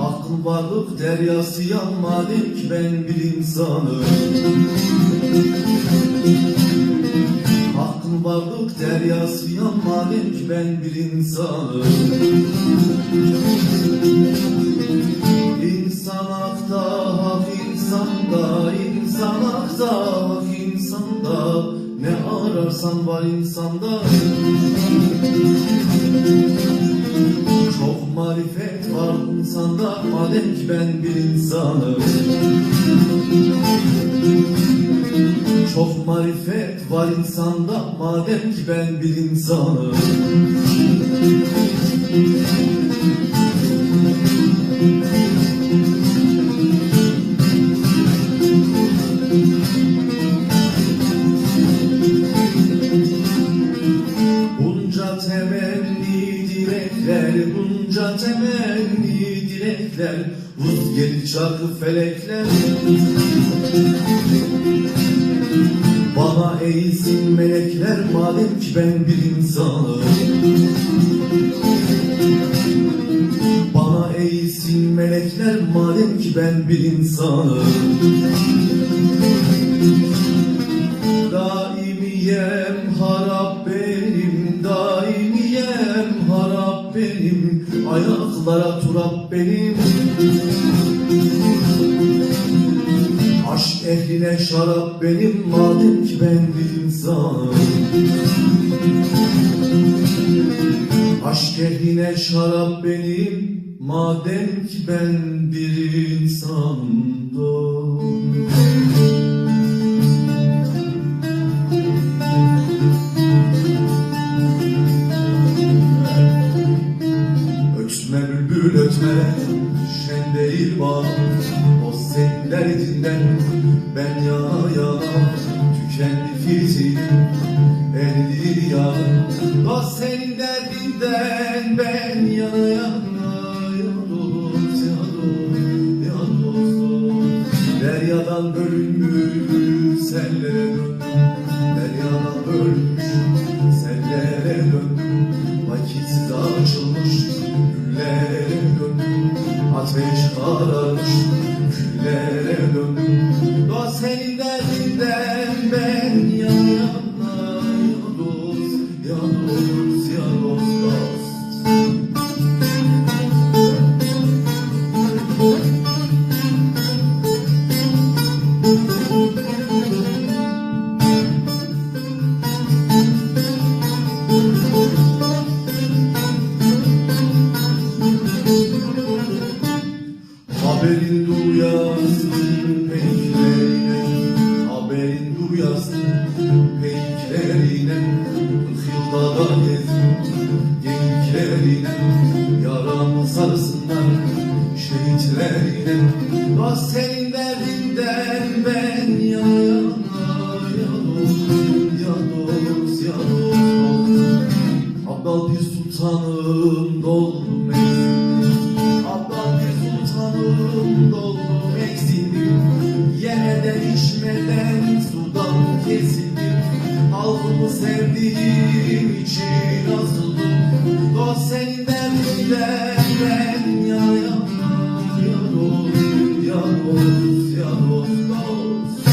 Aklım varlık deryası yanmadım ben bir insanım. Aklım varlık deryası yanmadım ben bir insanım. İnsan akta hak insanda insan akta hak insanda Ne ararsan var insanda madem ki ben bir insanım. Çok marifet var insanda madem ki ben bir insanım dilekler, bunca temenni dilekler Buz gelir çarkı felekler. Bana eğilsin melekler madem ki ben bir insanım. Bana eğilsin melekler madem ki ben bir insanım benim Ayaklara turap benim. Aşk ehline şarap benim madem ki ben bir insanım Aşk ehline şarap benim madem ki ben bir insanım bülbül ötme Şen değil bağ O senin derdinden Ben yana yana Tükendi fitilim Eridi yağım O senin derdinden Ben Ya ya Ya Deryadan bölünmüş Sellere döndüm. Deryadan bölünmüş Ateş kararmış Kırk yılda da gezdim geyiklerine Yaramı sarsınlar şehitlerine Dost senin derdinden ben yana yana Ya dost ya dost ya dost Abdal bir sultanım doldum eksildim Abdal bir sultanım doldum eksildim Yemeden içmeden sudan kesildim. Halkımı sevdiğim için asıldım O seni ben bile ben ya yapma Yar ol, yar ol, yar ol, dost